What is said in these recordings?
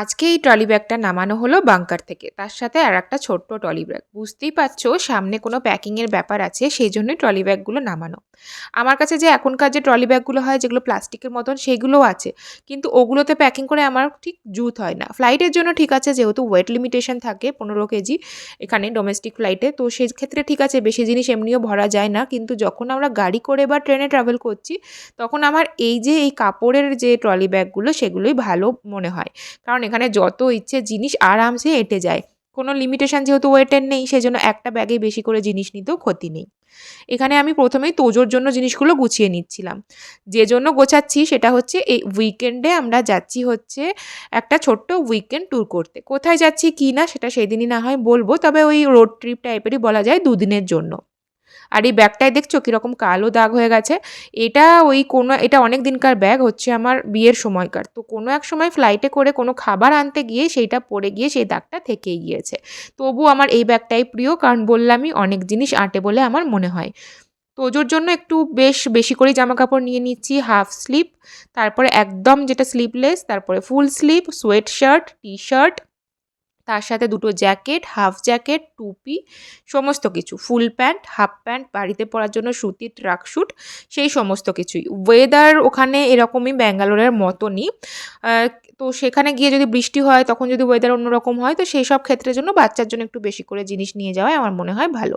আজকে এই ট্রলি ব্যাগটা নামানো হলো বাংকার থেকে। তার সাথে আর একটা ছোট্ট ট্রলি ব্যাগ। বুঝতেই পারছ, সামনে কোনো প্যাকিংয়ের ব্যাপার আছে, সেই জন্যই ট্রলি ব্যাগগুলো নামানো। আমার কাছে যে এখনকার যে ট্রলি ব্যাগগুলো হয়, যেগুলো প্লাস্টিকের মতন, সেগুলোও আছে। কিন্তু ওগুলোতে প্যাকিং করে আমার ঠিক জুত হয় না। ফ্লাইটের জন্য ঠিক আছে, যেহেতু ওয়েট লিমিটেশন থাকে, পনেরো কেজি এখানে ডোমেস্টিক ফ্লাইটে। তো সেই ক্ষেত্রে ঠিক আছে, বেশি জিনিস এমনিও ভরা যায় না। কিন্তু যখন আমরা গাড়ি করে বা ট্রেনে ট্রাভেল করছি, তখন আমার এই যে এই কাপড়ের যে ট্রলি ব্যাগগুলো, সেগুলোই ভালো মনে হয়। কারণ এখানে যত ইচ্ছে জিনিস আরামসে এঁটে যায়। কোনো লিমিটেশন যেহেতু ওয়েটের নেই, সেজন্য একটা ব্যাগে বেশি করে জিনিস নিতেও ক্ষতি নেই। এখানে আমি প্রথমেই তোজোর জন্য জিনিসগুলো গুছিয়ে নিচ্ছিলাম। যে জন্য গোছাচ্ছি সেটা হচ্ছে এই উইকেন্ডে আমরা যাচ্ছি হচ্ছে একটা ছোট্ট উইকেন্ড ট্যুর করতে। কোথায় যাচ্ছি কি না সেটা সেদিনই না হয় বলব, তবে ওই রোড ট্রিপ টাইপেরই বলা যায় দুদিনের জন্য। আর এই ব্যাগটায় দেখছ কীরকম কালো দাগ হয়ে গেছে? এটা ওই কোনো, এটা অনেক দিনকার ব্যাগ, হচ্ছে আমার বিয়ের সময়কার। তো কোনো এক সময় ফ্লাইটে করে কোনো খাবার আনতে গিয়ে সেইটা পড়ে গিয়ে সেই দাগটা থেকেই গিয়েছে। তবু আমার এই ব্যাগটাই প্রিয়, কারণ বললামই অনেক জিনিস আঁটে বলে আমার মনে হয়। তোজোর জন্য একটু বেশ বেশি করেই জামা কাপড় নিয়ে নিচ্ছি হাফ স্লিপ তারপরে একদম যেটা স্লিপলেস তারপরে full sleeve sweatshirt T shirt তার সাথে দুটো জ্যাকেট, হাফ জ্যাকেট, টুপি, সমস্ত কিছু। ফুল প্যান্ট, হাফ প্যান্ট, বাড়িতে পরার জন্য সুতির ট্রাক স্যুট, সেই সমস্ত কিছুই। ওয়েদার ওখানে এরকমই ব্যাঙ্গালোরের মতনই। তো সেখানে গিয়ে যদি বৃষ্টি হয়, তখন যদি ওয়েদার অন্যরকম হয়, তো সেই সব ক্ষেত্রের জন্য বাচ্চার জন্য একটু বেশি করে জিনিস নিয়ে যাওয়াই আমার মনে হয় ভালো।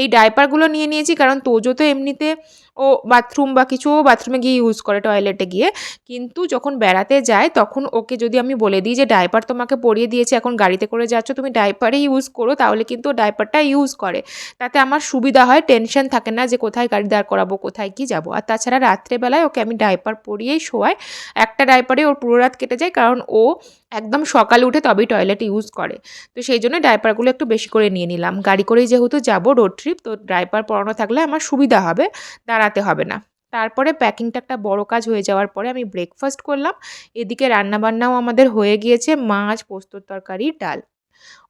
এই ডাইপারগুলো নিয়ে নিয়েছি, কারণ তোজো তো এমনিতে ও বাথরুম বা কিছু বাথরুমে গিয়ে ইউজ করে টয়লেটে গিয়ে। কিন্তু যখন বেড়াতে যায়, তখন ওকে যদি আমি বলে দিই যে ডাইপার তোমাকে পরিয়ে দিয়েছে, এখন গাড়িতে করে যাচ্ছ, তুমি ডাইপারই ইউজ করো, তাহলে কিন্তু ডাইপারটা ইউজ করে। তাতে আমার সুবিধা হয় টেনশন থাকে না যে, কোথায় গাড়ি দাঁড় করাবো, কোথায় কি যাব। আর তাছাড়া রাত্রেবেলায় ওকে আমি ডাইপার পরিয়েই শোয়াই। একটা ডাইপারে ওর পুরো রাত কেটে যায়, কারণ ও একদম সকালে উঠে তবেই টয়লেট ইউজ করে। তো সেই জন্য ডাইপারগুলো একটু বেশি করে নিয়ে নিলাম। গাড়ি করেই যেহেতু যাব রোড ট্রিপ তো ডাইপার পরানো থাকলে আমার সুবিধা হবে। দাঁড়াতে হবে না। তারপরে প্যাকিংটা একটা বড় কাজ হয়ে যাওয়ার পরে আমি ব্রেকফাস্ট করলাম। এদিকে রান্নাবান্নাও আমাদের হয়ে গিয়েছে, মাছ পোস্তর তরকারি, ডাল।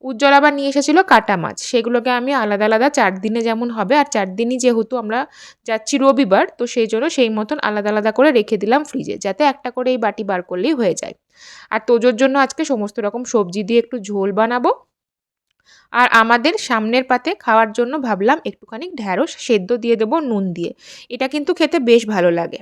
উজ্জ্বল আবার নিয়ে এসেছিল কাটা মাছ। সেগুলোকে আমি আলাদা আলাদা চার দিনে যেমন হবে, আর চার দিনই যেহেতু আমরা যাচ্ছি রবিবার, তো সেই জন্য সেই মতন আলাদা আলাদা করে রেখে দিলাম ফ্রিজে যাতে একটা করে এই বাটি বার করলেই হয়ে যায়। আর তোজোর জন্য আজকে সমস্ত রকম সবজি দিয়ে একটু ঝোল বানাবো। আর আমাদের সামনের পাতে খাওয়ার জন্য ভাবলাম একটুখানি ঢ্যাঁড়স সেদ্ধ দিয়ে দেবো নুন দিয়ে। এটা কিন্তু খেতে বেশ ভালো লাগে।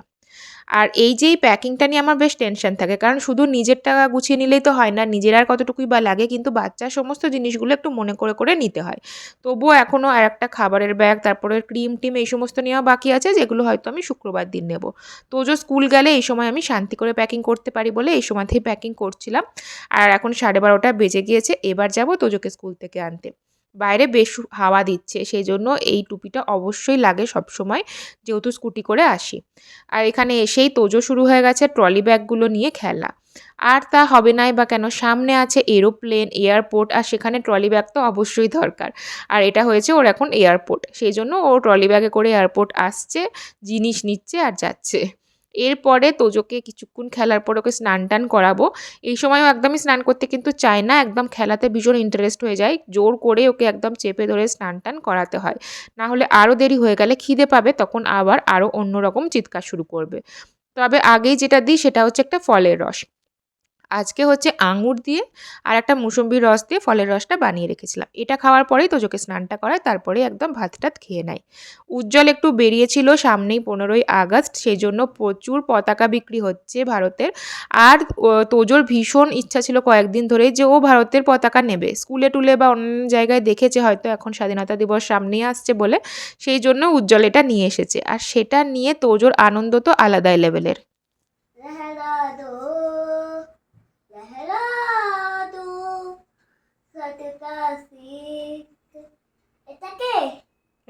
আর এই যে প্যাকিংটা নিয়ে আমার বেশ টেনশন থাকে, কারণ শুধু নিজের টাকা গুছিয়ে নিলেই তো হয় না, নিজের আর কতটুকুই বা লাগে, কিন্তু বাচ্চার সমস্ত জিনিসগুলো একটু মনে করে করে নিতে হয়। তবুও এখনও আর একটা খাবারের ব্যাগ তারপরে ক্রিম টিম এই সমস্ত নেওয়া বাকি আছে, যেগুলো হয়তো আমি শুক্রবার দিন নেব। তোজো স্কুল গেলে এই সময় আমি শান্তি করে প্যাকিং করতে পারি বলে এই সময়তেই প্যাকিং করছিলাম। আর এখন সাড়ে বারোটা বেজে গিয়েছে, এবার যাব তোজোকে স্কুল থেকে আনতে। বাইরে বেশ হাওয়া দিচ্ছে। সেই জন্য এই টুপিটা অবশ্যই লাগে সব সময় যেহেতু স্কুটি করে আসি। আর এখানে এসেই তোজো শুরু হয়ে গেছে ট্রলি ব্যাগগুলো নিয়ে খেলা আর তা হবে নাই বা কেন, সামনে আছে এরোপ্লেন, এয়ারপোর্ট, আর সেখানে ট্রলি ব্যাগ তো অবশ্যই দরকার। আর এটা হয়েছে ওর এখন এয়ারপোর্ট। সেই জন্য ও ট্রলি ব্যাগে করে এয়ারপোর্ট আসছে, জিনিস নিচ্ছে আর যাচ্ছে। এরপরে তোজোকে কিছুক্ষণ খেলার পর ওকে স্নান টান করাবো। এই সময়ও একদমই স্নান করতে কিন্তু চায় না, একদম খেলাতে ভীষণ ইন্টারেস্ট হয়ে যায়। জোর করে ওকে একদম চেপে ধরে স্নান টান করাতে হয়। না হলে আরও দেরি হয়ে গেলে খিদে পাবে, তখন আবার আরও অন্যরকম চিৎকার শুরু করবে। তবে আগেই যেটা দিই সেটা হচ্ছে একটা ফলের রস। আজকে হচ্ছে আঙুর দিয়ে আর একটা মুসম্বির রস দিয়ে ফলের রসটা বানিয়ে রেখেছিলাম। এটা খাওয়ার পরেই তোজোকে স্নানটা করায় তারপরে একদম ভাত টাত খেয়ে নেয়। উজ্জ্বল একটু বেরিয়েছিল সামনেই পনেরোই আগস্ট সেই জন্য প্রচুর পতাকা বিক্রি হচ্ছে ভারতের। আর তোজোর ভীষণ ইচ্ছা ছিল কয়েকদিন ধরেই যে ও ভারতের পতাকা নেবে। স্কুলে টুলে বা অন্য জায়গায় দেখেছে হয়তো, এখন স্বাধীনতা দিবস সামনেই আসছে বলে। সেই জন্য উজ্জ্বল এটা নিয়ে এসেছে। আর সেটা নিয়ে তোজোর আনন্দ তো আলাদাই লেভেলের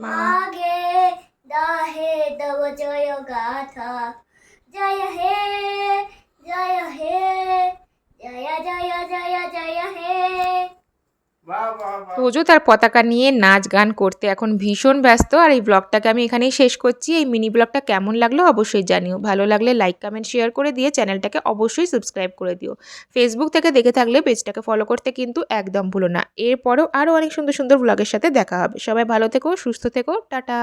मागे दाहे तब जो गाथा। তোজো তার পতাকা নিয়ে নাচ গান করতে এখন ভীষণ ব্যস্ত আর এই ব্লগটাকে আমি এখানেই শেষ করছি। এই মিনি ব্লগটা কেমন লাগল অবশ্যই জানিও। ভালো লাগলে লাইক, কমেন্ট, শেয়ার করে দিয়ে চ্যানেলটাকে অবশ্যই সাবস্ক্রাইব করে দিও। ফেসবুক থেকে দেখে থাকলে পেজটাকে ফলো করতে কিন্তু একদম ভুলো না। এরপরেও আরও অনেক সুন্দর সুন্দর ব্লগের সাথে দেখা হবে। সবাই ভালো থেকো, সুস্থ থেকো। টাটা।